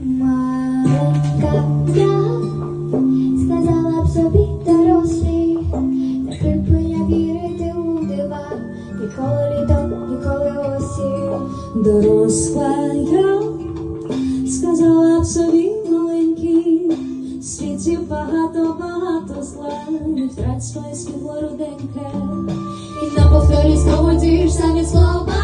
Маленька я сказала б собі дорослі, не я вірити у дива, ніколи літо, ніколи осінь. Доросла я сказала б собі маленький, в світі багато, багато зла, не втрать своє світло руденьке. І на повторі знову ті ж самі слова.